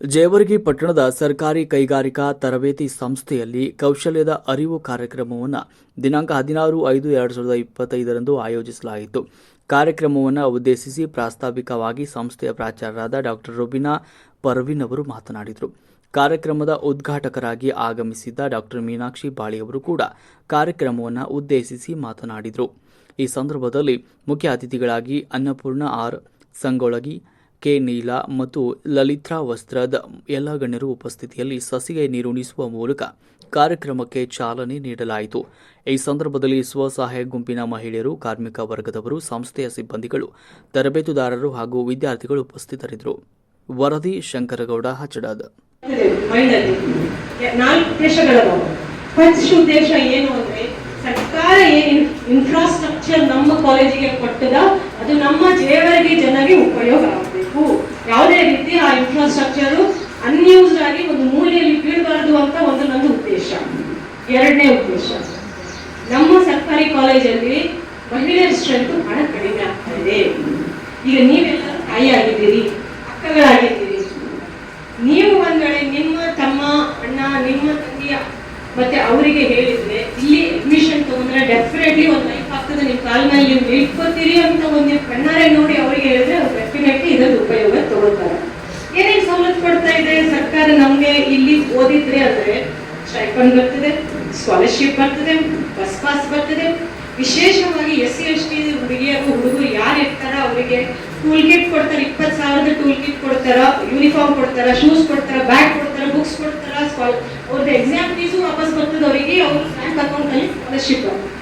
ಜೇವರ್ಗಿ ಪಟ್ಟಣದ ಸರ್ಕಾರಿ ಕೈಗಾರಿಕಾ ತರಬೇತಿ ಸಂಸ್ಥೆಯಲ್ಲಿ ಕೌಶಲ್ಯದ ಅರಿವು ಕಾರ್ಯಕ್ರಮವನ್ನು ದಿನಾಂಕ ಹದಿನಾರು ಐದು ಎರಡು ಸಾವಿರದ ಇಪ್ಪತ್ತೈದರಂದು ಆಯೋಜಿಸಲಾಯಿತು. ಕಾರ್ಯಕ್ರಮವನ್ನು ಉದ್ದೇಶಿಸಿ ಪ್ರಾಸ್ತಾವಿಕವಾಗಿ ಸಂಸ್ಥೆಯ ಪ್ರಾಚಾರ್ಯರಾದ ಡಾಕ್ಟರ್ ರುಬಿನಾ ಪರ್ವಿನ್ ಅವರು ಮಾತನಾಡಿದರು. ಕಾರ್ಯಕ್ರಮದ ಉದ್ಘಾಟಕರಾಗಿ ಆಗಮಿಸಿದ್ದ ಡಾಕ್ಟರ್ ಮೀನಾಕ್ಷಿ ಬಾಳಿಯವರು ಕೂಡ ಕಾರ್ಯಕ್ರಮವನ್ನು ಉದ್ದೇಶಿಸಿ ಮಾತನಾಡಿದರು. ಈ ಸಂದರ್ಭದಲ್ಲಿ ಮುಖ್ಯ ಅತಿಥಿಗಳಾಗಿ ಅನ್ನಪೂರ್ಣ ಆರ್ ಸಂಗೊಳಗಿ ಕೆ ನೀಲ ಮತ್ತು ಲಲಿತ್ರಾ ವಸ್ತ್ರದ ಎಲ್ಲ ಗಣ್ಯರು ಉಪಸ್ಥಿತಿಯಲ್ಲಿ ಸಸಿಗೆ ನೀರುಣಿಸುವ ಮೂಲಕ ಕಾರ್ಯಕ್ರಮಕ್ಕೆ ಚಾಲನೆ ನೀಡಲಾಯಿತು. ಈ ಸಂದರ್ಭದಲ್ಲಿ ಸ್ವಸಹಾಯ ಗುಂಪಿನ ಮಹಿಳೆಯರು, ಕಾರ್ಮಿಕ ವರ್ಗದವರು, ಸಂಸ್ಥೆಯ ಸಿಬ್ಬಂದಿಗಳು, ತರಬೇತುದಾರರು ಹಾಗೂ ವಿದ್ಯಾರ್ಥಿಗಳು ಉಪಸ್ಥಿತರಿದ್ದರು. ವರದಿ ಶಂಕರಗೌಡ ಹಚ್ಚಡಾದ ಸರ್ಕಾರ ಏನ್ ಇನ್ಫ್ರಾಸ್ಟ್ರಕ್ಚರ್ ನಮ್ಮ ಕಾಲೇಜಿಗೆ ಕೊಟ್ಟದ, ಅದು ನಮ್ಮ ಜೇವರಿಗೆ ಜನರಿಗೆ ಉಪಯೋಗ ಆಗಬೇಕು ಯಾವುದೇ ರೀತಿ ಆ ಇನ್ಫ್ರಾಸ್ಟ್ರಕ್ಚರ್ ಅನ್ಯೂಸ್ಡ್ ಆಗಿ ಒಂದು ಮೂಲೆಯಲ್ಲಿ ಬೀಳಬಾರದು ಅಂತ ಒಂದು ನನ್ನ ಉದ್ದೇಶ. ಎರಡನೇ ಉದ್ದೇಶ. ನಮ್ಮ ಸರ್ಕಾರಿ ಕಾಲೇಜಲ್ಲಿ ಮಹಿಳೆಯರ ಸ್ಟ್ರೆಂತ್ ಬಹಳ ಕಡಿಮೆ ಆಗ್ತಾ ಇದೆ. ಈಗ ನೀವೆಲ್ಲ ತಾಯಿ ಆಗಿದ್ದೀರಿ, ಅಕ್ಕಗಳಾಗಿದ್ದೀರಿ. ನೀವು ಒಂದ್ ನಿಮ್ಮ ತಮ್ಮ, ಅಣ್ಣ, ನಿಮ್ಮ ತಂಗಿಯ ಮತ್ತೆ ಅವರಿಗೆ ಹೇಳಿದ್ರೆ ಇಲ್ಲಿ ಅಡ್ಮಿಷನ್ ತಗೊಂಡ್ರೆ ಡೆಫಿನೆಟ್ಲಿ ಒಂದು ಲೈಫ್ ಆಗ್ತದೆ ನಿಮ್ಮ ಕಾಲ ನಿಲ್ಕೋತೀರಿ ಅಂತ ಒಂದು ನೀವು ಕಣ್ಣಾರೆ ನೋಡಿ ಅವರಿಗೆ ಹೇಳಿದ್ರೆ ಅವ್ರು ಡೆಫಿನೆಟ್ಲಿ ಇದ್ರದ್ದು ಉಪಯೋಗ ತಗೊಳ್ತಾರೆ ಏನೇನ್ ಸವಲತ್ತು ಕೊಡ್ತಾ ಇದೆ ಸರ್ಕಾರ ನಮ್ಗೆ ಇಲ್ಲಿ ಓದಿದ್ರೆ ಅಂದ್ರೆ ಸ್ಟೈಪನ್ ಬರ್ತದೆ ಸ್ಕಾಲರ್ಶಿಪ್ ಬರ್ತದೆ ಬಸ್ ಪಾಸ್ ಬರ್ತದೆ. ವಿಶೇಷವಾಗಿ ಎಸ್ ಸಿ ಎಸ್ ಟಿ ಹುಡುಗಿಯರು ಹುಡುಗರು ಯಾರು ಇರ್ತಾರ ಅವರಿಗೆ ಟೂಲ್ ಕಿಟ್ ಕೊಡ್ತಾರೆ, ಇಪ್ಪತ್ತು ಸಾವಿರದ ಟೂಲ್ ಕಿಟ್ ಕೊಡ್ತಾರ ಯೂನಿಫಾರ್ಮ್ ಕೊಡ್ತಾರ ಶೂಸ್ ಕೊಡ್ತಾರ ಬ್ಯಾಗ್ ಕೊಡ್ತಾರ ಬುಕ್ಸ್ ಕೊಡ್ತಾರ ಅವ್ರದ್ದು ಎಕ್ಸಾಮ್ ಫೀಸು ವಾಪಸ್ ಬರ್ತದೆ ಅವರಿಗೆ, ಅವ್ರ ಬ್ಯಾಂಕ್ ಅಕೌಂಟ್ ಅಲ್ಲಿ ಸ್ಕಾಲರ್ಶಿಪ್ ಬರೀ